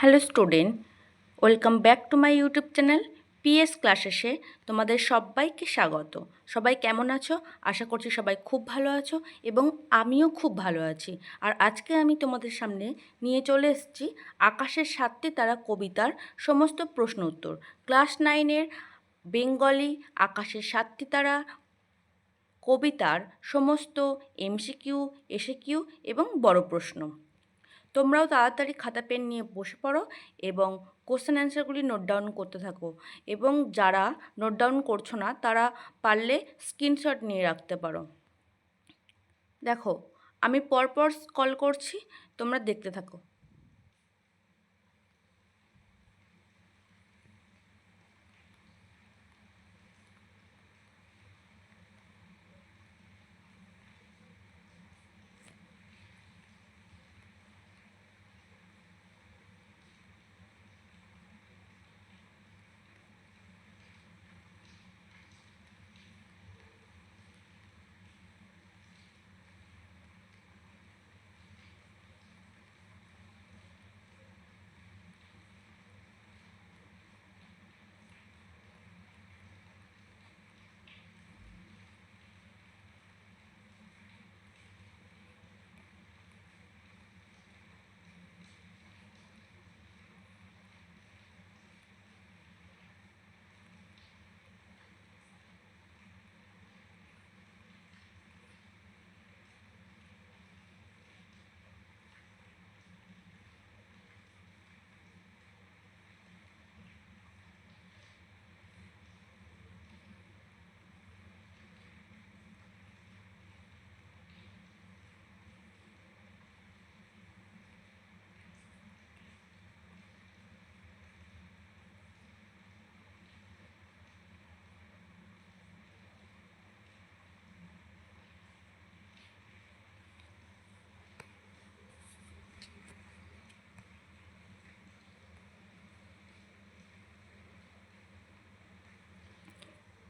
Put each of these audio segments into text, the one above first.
Hello student, welcome back to my YouTube channel PS ক্লাসেসে তোমাদের সবাইকে স্বাগত। সবাই কেমন আছো? আশা করছি সবাই খুব ভালো আছো এবং আমিও খুব ভালো আছি। আর আজকে আমি তোমাদের সামনে নিয়ে চলে এসেছি আকাশের সাতটি তারা কবিতার সমস্ত প্রশ্ন উত্তর। ক্লাস নাইনের বেঙ্গলি আকাশের সাতটি তারা কবিতার সমস্ত এমসিকিউ, এসিকিউ এবং বড় প্রশ্ন। তোমরাও তাড়াতাড়ি খাতা পেন নিয়ে বসে পড়ো এবং কোশ্চেন অ্যান্সারগুলি নোট ডাউন করতে থাকো। এবং যারা নোট ডাউন করছ না, তারা পারলে স্ক্রিনশট নিয়ে রাখতে পারো। দেখো, আমি পরপর কল করছি, তোমরা দেখতে থাকো।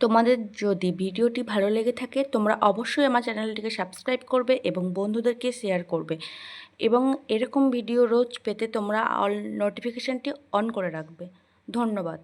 তোমাদের যদি ভিডিওটি ভালো লেগে থাকে, তোমরা অবশ্যই আমার চ্যানেলটিকে সাবস্ক্রাইব করবে এবং বন্ধুদেরকে শেয়ার করবে। এবং এরকম ভিডিও রোজ পেতে তোমরা অল নোটিফিকেশানটি অন করে রাখবে। ধন্যবাদ।